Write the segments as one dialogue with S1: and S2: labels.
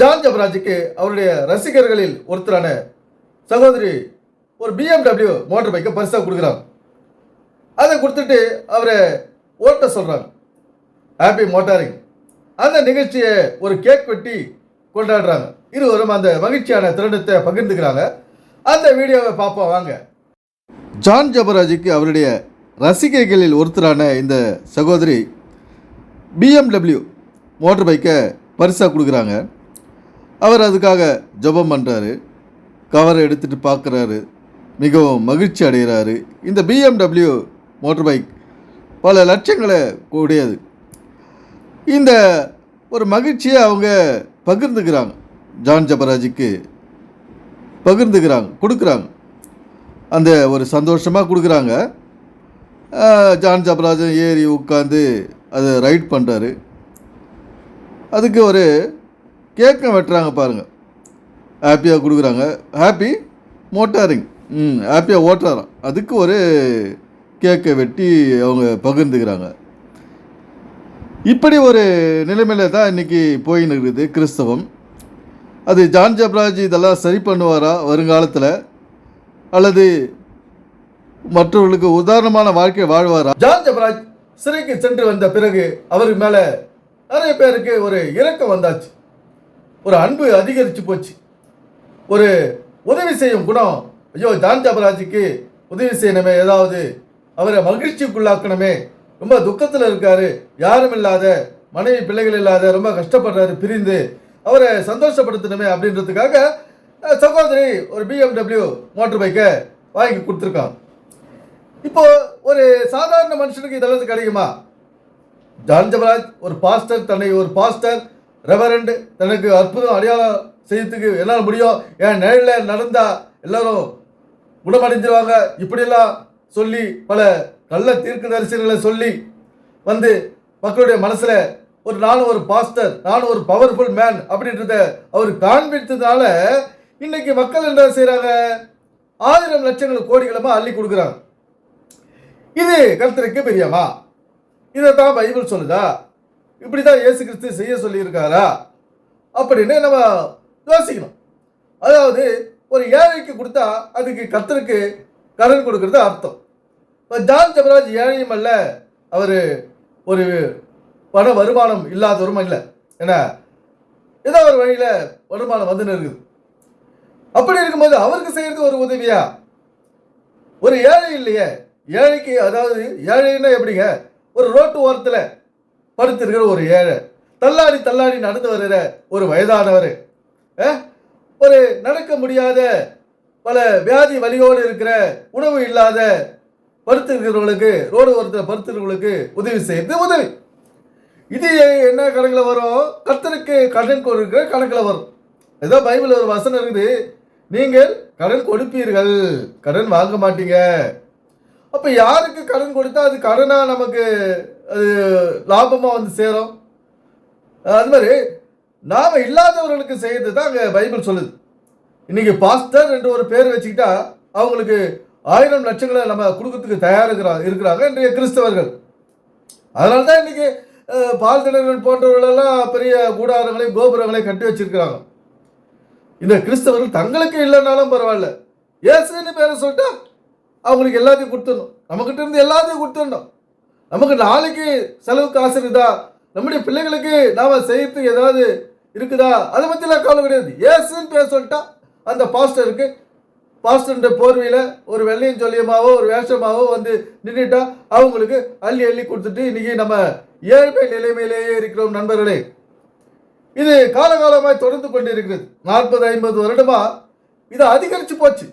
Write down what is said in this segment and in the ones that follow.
S1: John ஜபராஜுக்கு அவருடைய ரசிகர்களில் ஒருத்தரான சகோதரி ஒரு பிஎம்டபிள்யூ மோட்டர் பைக்கை பரிசாக கொடுக்குறாங்க அதை கொடுத்துட்டு அவரை ஓட்ட சொல்கிறாங்க ஹாப்பி மோட்டாரிங் அந்த நிகழ்ச்சியை ஒரு கேக் வெட்டி கொண்டாடுறாங்க. இருவரும் அந்த மகிழ்ச்சியான திருடத்தை பகிர்ந்துக்கிறாங்க. அந்த வீடியோவை பார்ப்போம் வாங்க. ஜான் ஜபராஜுக்கு அவருடைய ரசிகைகளில் ஒருத்தரான இந்த சகோதரி பிஎம்டபிள்யூ மோட்டர் பைக்கை பரிசாக கொடுக்குறாங்க. அவர் அதுக்காக ஜெபம் பண்ணுறாரு கவரை எடுத்துகிட்டு பார்க்குறாரு. மிகவும் மகிழ்ச்சி அடைகிறாரு. இந்த பிஎம்டபிள்யூ மோட்டர் பைக் பல லட்சங்களை கூடியது. இந்த ஒரு மகிழ்ச்சியை அவங்க பகிர்ந்துக்கிறாங்க. ஜான் ஜபராஜுக்கு பகிர்ந்துக்கிறாங்க கொடுக்குறாங்க. அந்த ஒரு சந்தோஷமாக கொடுக்குறாங்க. ஜான் ஜபராஜன் ஏறி உட்காந்து அதை ரைட் பண்ணுறாரு அதுக்கு ஒரு கேக்கை வெட்டுறாங்க பாருங்கள் ஹாப்பியாக கொடுக்குறாங்க. Happy motoring. ம் ஹாப்பியாக ஓட்டுறாராம். அதுக்கு ஒரு கேக்கை வெட்டி அவங்க பகிர்ந்துக்கிறாங்க. இப்படி ஒரு நிலைமையில தான் இன்றைக்கி போயின்னு இருக்குது கிறிஸ்தவம். அது ஜான் ஜப்ராஜ் இதெல்லாம் சரி பண்ணுவாரா வருங்காலத்தில்? அல்லது மற்றவர்களுக்கு உதாரணமான வாழ்க்கை வாழ்வாரா? ஜான் ஜப்ராஜ் சிறைக்கு சென்று வந்த பிறகு அவருக்கு மேலே நிறைய பேருக்கு ஒரு இறக்கம் வந்தாச்சு. ஒரு அன்பு அதிகரித்து போச்சு. ஒரு உதவி செய்யும் குணம் ஐயோ ஜான் ஜபராஜுக்கு உதவி செய்யணுமே ஏதாவது அவரை மகிழ்ச்சிக்குள்ளாக்கணுமே ரொம்ப துக்கத்தில் இருக்காரு யாரும் இல்லாத மனைவி பிள்ளைகள் இல்லாத ரொம்ப கஷ்டப்படுறாரு பிரிந்து அவரை சந்தோஷப்படுத்தணுமே அப்படின்றதுக்காக சகோதரி ஒரு பிஎம்டபிள்யூ மோட்டர் பைக்கை வாங்கி கொடுத்துருக்கான் இப்போ ஒரு சாதாரண மனுஷனுக்கு இதெல்லாம் கிடைக்குமா? ஜான் ஜபராஜ் ஒரு பாஸ்டர் தன்னை ஒரு பாஸ்டர் ரெவரண்ட் தனக்கு அற்புதம் அடையாளம் செய்யறதுக்கு என்னால் முடியும். என் நிழலில் நடந்தால் எல்லாரும் குணமடைஞ்சிருவாங்க. இப்படியெல்லாம் சொல்லி பல நல்ல தீர்க்க தரிசனங்களை சொல்லி வந்து மக்களுடைய மனசில் ஒரு நானும் ஒரு பாஸ்டர் நானும் ஒரு பவர்ஃபுல் மேன் அப்படின்றத அவர் காண்பித்ததால இன்னைக்கு மக்கள் என்ன செய்கிறாங்க ஆயிரம் லட்சங்கள் கோடிகளமாக அள்ளி கொடுக்குறாங்க. இது கர்த்தருக்கு பெரியமா? இதை தான் பைபிள் சொல்லுதா? இப்படி தான் இயேசு கிறிஸ்து செய்ய சொல்லியிருக்காரா? அப்படின்னு நம்ம யோசிக்கணும். அதாவது ஒரு ஏழைக்கு கொடுத்தா அதுக்கு கத்தருக்கு கடன் கொடுக்கறது அர்த்தம். இப்போ ஜான் ஜபராஜ் ஏழையும் அல்ல அவர் ஒரு பண வருமானம் இல்லாதவரும் இல்லை என்ன ஏதோ ஒரு வழியில் வருமானம் வந்துன்னு இருக்குது. அப்படி இருக்கும்போது அவருக்கு செய்கிறது ஒரு உதவியா? ஒரு ஏழை இல்லையே ஏழைக்கு அதாவது ஏழைன்னா எப்படிங்க? ஒரு ரோட்டு ஓரத்தில் படுத்திருக்கிற ஒரு ஏழை. தள்ளாடி தள்ளாடி நடந்து வருகிற ஒரு வயதானவர். ஒரு நடக்க முடியாத பல வியாதி வலியோடு இருக்கிற உணவு இல்லாத படுத்திருக்கிறவங்களுக்கு ரோடு ஓரத்தில் படுத்திருக்கிறவங்களுக்கு உதவி செய்யறது உதவி. இது என்ன கணக்கில் வரும்? கர்த்தருக்கு கடன் கொடுக்கிற கணக்கில் வரும். ஏதோ பைபிள் ஒரு வசனம் இருக்குது. நீங்கள் கடன் கொடுப்பீர்கள். கடன் வாங்க மாட்டீங்க. அப்போ யாருக்கு கடன் கொடுத்தா அது கடனாக நமக்கு? லாபமாக வந்து சேரும். அது மாதிரி நாம் இல்லாதவர்களுக்கு செய்யறது தான் அங்கே பைபிள் சொல்லுது. இன்னைக்கு பாஸ்டர் என்று ஒரு பேர் வச்சுக்கிட்டா அவங்களுக்கு ஆயிரம் லட்சங்களை நம்ம கொடுக்கறதுக்கு தயாரிக்கிறாங்க இருக்கிறாங்க இன்றைய கிறிஸ்தவர்கள். அதனால தான் இன்னைக்கு பால் திணறல் போன்றவர்களெல்லாம் பெரிய கூடாரங்களையும் கோபுரங்களையும் கட்டி வச்சிருக்கிறாங்க. இந்த கிறிஸ்தவர்கள் தங்களுக்கு இல்லைனாலும் பரவாயில்ல. இயேசுன்னு பேரை சொல்லிட்டா அவங்களுக்கு எல்லாத்தையும் கொடுத்துடணும். நம்மக்கிட்ட இருந்து எல்லாத்தையும் கொடுத்துடணும். நமக்கு நாளைக்கு செலவு காசு இருக்குதா? நம்முடைய பிள்ளைகளுக்கு நாம செய்யறது ஏதாவது இருக்குதா? அதை பற்றிலாம் கவலை கிடையாது. ஏசுன்னு பேர் சொல்லிட்டா அந்த பாஸ்டருக்கு பாஸ்டருடைய போர்வையில் ஒரு வெள்ளையும் சொல்லியமாவோ ஒரு வேஷமாவோ வந்து நின்றுட்டா அவங்களுக்கு அள்ளி அள்ளி கொடுத்துட்டு இன்னைக்கு நம்ம ஏழ்மை நிலைமையிலேயே இருக்கிறோம் நண்பர்களே. இது காலகாலமாய் தொடர்ந்து கொண்டு இருக்கிறது நாற்பது ஐம்பது வருடமா இது அதிகரித்து போச்சு.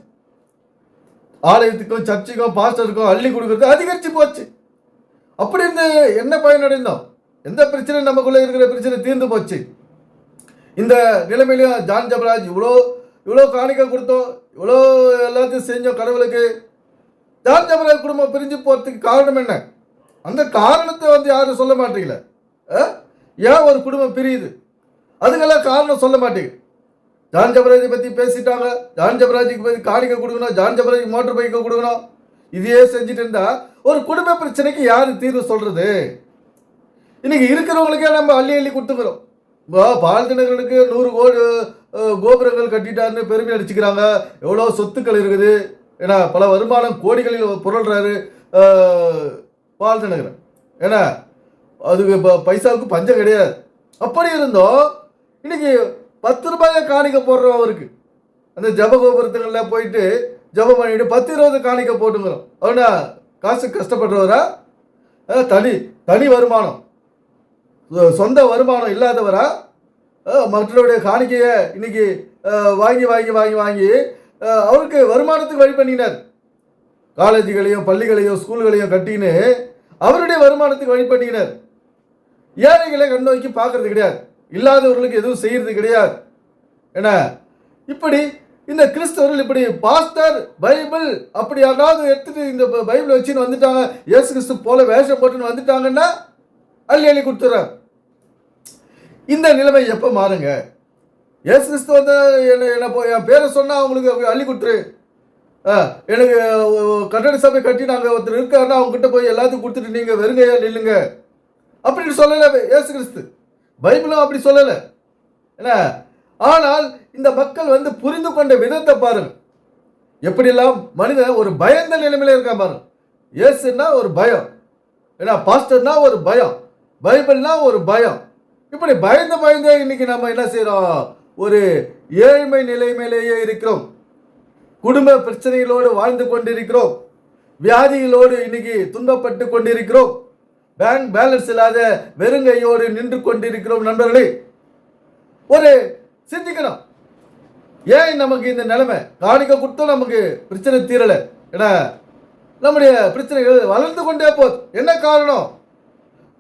S1: ஆலயத்துக்கும் சர்ச்சுக்கும் பாஸ்டருக்கும் அள்ளி கொடுக்கறது அதிகரித்து போச்சு. அப்படி இருந்து என்ன பயனடைந்தோம்? எந்த பிரச்சனை? நமக்குள்ளே இருக்கிற பிரச்சனை தீர்ந்து போச்சு. இந்த நிலைமையிலையும் ஜான் ஜபராஜ் இவ்வளோ இவ்வளோ காணிக்கை கொடுத்தோம். இவ்வளோ எல்லாத்தையும் செஞ்சோம் கடவுளுக்கு. ஜான் ஜபராஜ் குடும்பம் பிரிஞ்சு போகிறதுக்கு காரணம் என்ன? அந்த காரணத்தை வந்து யாரும் சொல்ல மாட்டீங்களே? ஆ? ஏன் ஒரு குடும்பம் பிரியுது? அதுக்கெல்லாம் காரணம் சொல்ல மாட்டேங்குது ஜான் ஜபராஜை பற்றி பேசிட்டாங்க. ஜான் ஜபராஜுக்கு பற்றி காணிக்க கொடுக்கணும். ஜான் ஜபராஜுக்கு மோட்டர் பைக்கை கொடுக்கணும். இதையே செஞ்சுட்டு இருந்தா ஒரு குடும்ப பிரச்சனைக்கு யார் தீர்வு சொல்றது? இன்னைக்கு இருக்கிறவங்களுக்கே நம்ம அள்ளி அள்ளி கொடுத்துக்கிறோம். பால் தினகரனுக்கு நூறு கோடி கோபுரங்கள் கட்டிட்டாருன்னு பெருமை அடிச்சுக்கிறாங்க. எவ்வளோ சொத்துக்கள் இருக்குது? ஏன்னா பல வருமானம் கோடிகளில் புரள்றாரு பால் தினகரன் ஏன்னா அதுக்கு இப்போ பைசாவுக்கு பஞ்சம் கிடையாது. அப்படி இருந்தோம் இன்னைக்கு பத்து ரூபாயை காணிக்க போடுறோம் அவருக்கு. அந்த ஜப கோபுரத்துகளில் போயிட்டு ஜபம் பண்ணிட்டு பத்து இருபது காணிக்க போட்டுங்கிறோம். அவனா காசு கஷ்டப்படுறவரா? தனி தனி வருமானம். சொந்த வருமானம் இல்லாதவரா? மற்றவருடைய காணிக்கையை இன்னைக்கு வாங்கி வாங்கி வாங்கி வாங்கி அவருக்கு வருமானத்துக்கு வழி பண்ணினார். காலேஜுகளையும் பள்ளிகளையும் ஸ்கூல்களையும் கட்டின்னு அவருடைய வருமானத்துக்கு வழி பண்ணினார். ஏழைகளை கண் நோக்கி பார்க்கறது கிடையாது. இல்லாதவர்களுக்கு எதுவும் செய்யறது கிடையாது. என்ன இப்படி இந்த கிறிஸ்தவர்கள் இப்படி பாஸ்டர் பைபிள் அப்படி யாராவது எடுத்துட்டு இந்த பைபிள் வச்சுன்னு வந்துட்டாங்க இயேசு கிறிஸ்து போல வேஷம் போட்டுன்னு வந்துட்டாங்கன்னா அள்ளி அள்ளி கொடுத்துட்றாங்க இந்த நிலைமை எப்போ மாறுங்க? இயேசு கிறிஸ்து வந்து என்ன என்ன போ- என் பேரை சொன்னால் அவங்களுக்கு அள்ளி கொடுத்துரு. ஆ, எனக்கு கட்டட சபை கட்டி நாங்கள் ஒருத்தர் இருக்காருன்னா அவங்ககிட்ட போய் எல்லாத்தையும் கொடுத்துட்டு நீங்கள் வெறுங்கையா நில்லுங்க. அப்படின்னு சொல்லலை இயேசு கிறிஸ்து. பைபிளும் அப்படி சொல்லலை. என்ன? ஆனால் இந்த மக்கள் வந்து புரிந்து கொண்ட விதத்தை பாருங்க. எப்படிலாம் மனிதன் ஒரு பயந்த நிலைமையில இருக்கா பாருங்க. இயேசுன்னா ஒரு பயம். ஏன்னா பாஸ்டர்னா ஒரு பயம். பைபிள்னா ஒரு பயம். இப்படி பயந்து பயந்து இன்னைக்கு நம்ம என்ன செய்கிறோம் ஒரு ஏழ்மை நிலைமையிலேயே இருக்கிறோம். குடும்ப பிரச்சனைகளோடு வாழ்ந்து கொண்டிருக்கிறோம். வியாதிகளோடு இன்னைக்கு துன்பப்பட்டு கொண்டிருக்கிறோம். பேங்க் பேலன்ஸ் இல்லாத வெறுங்கையோடு நின்று கொண்டிருக்கிறோம் நண்பர்களே. ஒரு சிந்திக்கணும். ஏன் நமக்கு இந்த நிலைமை? காணிக்க கொடுத்தும் நமக்கு பிரச்சனை தீரலை. ஏன்னா நம்முடைய பிரச்சனைகள் வளர்ந்து கொண்டே போகுது. என்ன காரணம்?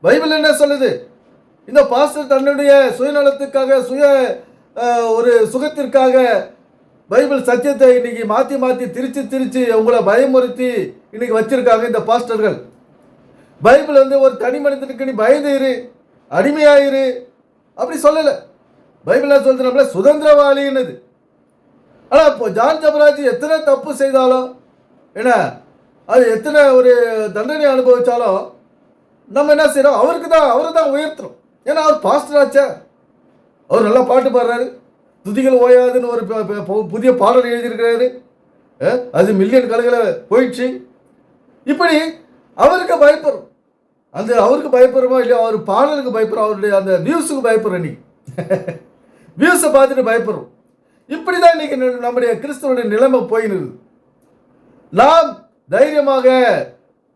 S1: பைபிள் என்ன சொல்லுது? இந்த பாஸ்டர் தன்னுடைய சுயநலத்துக்காக சுய ஒரு சுகத்திற்காக பைபிள் சத்தியத்தை இன்னைக்கு மாற்றி மாற்றி திரிச்சு திரிச்சு உங்களை பயமுறுத்தி இன்னைக்கு வச்சிருக்காங்க இந்த பாஸ்டர்கள். பைபிள் வந்து ஒரு தனி மனிதனுக்கு நீ பயந்து இரு அடிமையாயிரு அப்படி சொல்லலை. பைபிள் சொல்றது நம்மள சுதந்திரவாளின்னுது. ஆனால் இப்போ ஜான் ஜபராஜ் எத்தனை தப்பு செய்தாலும் என்ன அது எத்தனை ஒரு தண்டனை அனுபவித்தாலும் நம்ம என்ன செய்கிறோம் அவருக்கு தான் அவரை தான் உயர்த்துறோம் ஏன்னா அவர் பாஸ்டர் அவர் நல்லா பாட்டு பாடுறாரு. துதிகள் ஓயாதுன்னு ஒரு புதிய பாடல் எழுதியிருக்கிறாரு. அது மில்லியன் கணக்கில் போயிடுச்சு. இப்படி அவருக்கு பயப்படுறோம். அந்த அவருக்கு பயப்படுறோமா இல்லையா? அவர் பாடலுக்கு பயப்படுறோம். அவருடைய அந்த நியூஸுக்கு பயப்படுறோம் நீ. வியூஸை பார்த்துட்டு பயப்படுறோம். இப்படி தான் இன்னைக்கு நம்முடைய கிறிஸ்தவனுடைய நிலைமை போயினுது. நாம் தைரியமாக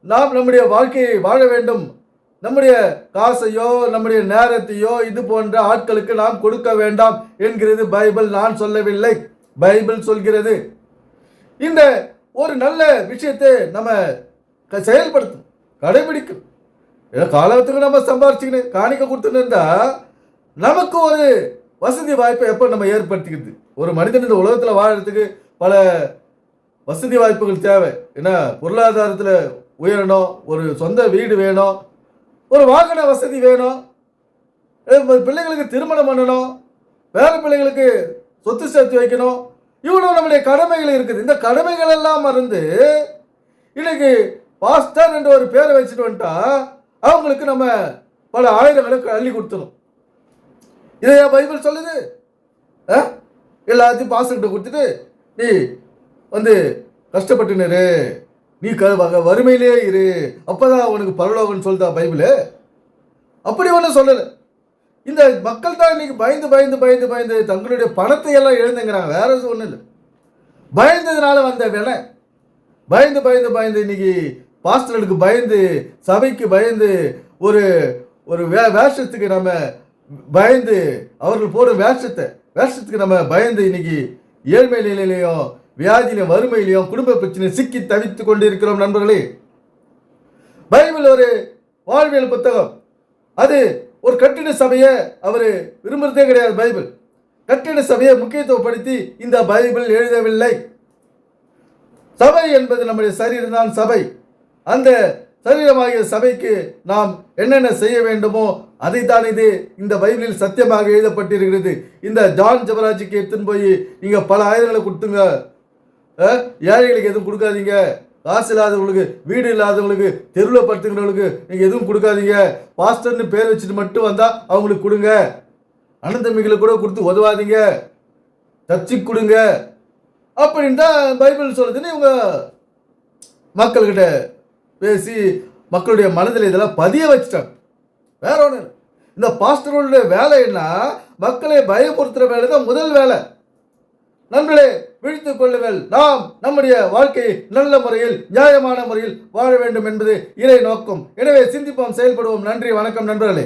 S1: நாம் நம்முடைய வாழ்க்கையை வாழ வேண்டும். நம்முடைய காசையோ நம்முடைய நேரத்தையோ இது போன்ற ஆட்களுக்கு நாம் கொடுக்க வேண்டாம் என்கிறது பைபிள். நான் சொல்லவில்லை. பைபிள் சொல்கிறது. இந்த ஒரு நல்ல விஷயத்தை நம்ம க- செயல்படுத்தணும் காலத்துக்கு நம்ம சம்பாரிச்சுக்கணும் காணிக்க கொடுத்துன்னு இருந்தா நமக்கு ஒரு வசதி வாய்ப்பை எப்போ நம்ம ஏற்படுத்திக்கிறது? ஒரு மனிதன் இந்த உலகத்தில் வாழறதுக்கு பல வசதி வாய்ப்புகள் தேவை. ஏன்னா பொருளாதாரத்தில் உயரணும் ஒரு சொந்த வீடு வேணும் ஒரு வாகன வசதி வேணும் பிள்ளைங்களுக்கு பிள்ளைகளுக்கு திருமணம் பண்ணணும் வேற பிள்ளைகளுக்கு சொத்து சேர்த்து வைக்கணும் இவ்வளோ நம்முடைய கடமைகள் இருக்குது. இந்த கடமைகள் எல்லாம் மறந்து இன்னைக்கு பாஸ்டர் என்ற ஒரு பேரை வச்சுட்டு வந்துட்டா அவங்களுக்கு நம்ம பல ஆயிரங்களுக்கு அள்ளி கொடுத்துரும். இதையா பைபிள் சொல்லுது? ஆ? எல்லாத்தையும் பாஸ்டர்கிட்ட கொடுத்துட்டு நீ வந்து கஷ்டப்பட்டுனரு நீ க வறுமையிலேயே வறுமையிலே இரு. அப்போதான் உனக்கு பரலோகம்னு சொல்லுதா பைபிள்? அப்படி ஒன்றும் சொல்லலை. இந்த மக்கள் தான் இன்னைக்கு பயந்து பயந்து பயந்து பயந்து தங்களுடைய பணத்தை எல்லாம் எழுந்துங்கிறாங்க. வேற எதுவும் ஒன்றும் இல்லை. பயந்ததுனால வந்த வினை பயந்து பயந்து பயந்து இன்னைக்கு பாஸ்டர்களுக்கு பயந்து சபைக்கு பயந்து ஒரு ஒரு வே வேஷத்துக்கு நம்ம பயந்து அவர்கள் போடும் வேஷத்தை வேஷத்துக்கு நம்ம பயந்து இன்னைக்கு ஏழ்மை நிலையிலையும் வியாதியிலையும் வறுமையிலையும் குடும்ப பிரச்சனை சிக்கி தவித்து கொண்டு இருக்கிறோம் நண்பர்களே. பைபிள் ஒரு வாழ்வியல் புத்தகம். அது ஒரு கட்டிட சபையை அவர் விரும்புறதே கிடையாது பைபிள். கட்டிட சபையை முக்கியத்துவப்படுத்தி இந்த பைபிள் எழுதவில்லை. சபை என்பது நம்முடைய சரீரம்தான் சபை. அந்த சரீரமாகிய சபைக்கு நாம் என்னென்ன செய்ய வேண்டுமோ அதைத்தான் இது இந்த பைபிளில் சத்தியமாக எழுதப்பட்டிருக்கிறது. இந்த ஜான் ஜபராஜிக்கு எடுத்துன்னு போய் நீங்கள் பல ஆயுதங்களை கொடுத்துங்க. ஏழைகளுக்கு எதுவும் கொடுக்காதீங்க. காசு இல்லாதவங்களுக்கு வீடு இல்லாதவங்களுக்கு தெருவில் படுத்துக்கிறவங்களுக்கு நீங்கள் எதுவும் கொடுக்காதீங்க. பாஸ்டர்னு பேர் வச்சுட்டு மட்டும் வந்தால் அவங்களுக்கு கொடுங்க. அண்ணன் கூட கொடுத்து உதவாதீங்க. தச்சு கொடுங்க. அப்படின்னு தான் பைபிள் சொல்லுதுன்னு இவங்க மக்கள்கிட்ட பேசி மக்களுடைய மனதில் இதெல்லாம் பதிய வச்சுட்டாங்க. வேற ஒன்று இந்த பாஸ்டர்களுடைய வேலை என்ன? மக்களை பயமுறுத்துற வேலை தான் முதல் வேலை. நண்பர்களே விழித்துக் கொள்ளுங்கள். நாம் நம்முடைய வாழ்க்கையை நல்ல முறையில் நியாயமான முறையில் வாழ வேண்டும் என்பது இறை நோக்கம். எனவே சிந்திப்போம் செயல்படுவோம். நன்றி வணக்கம் நண்பர்களே.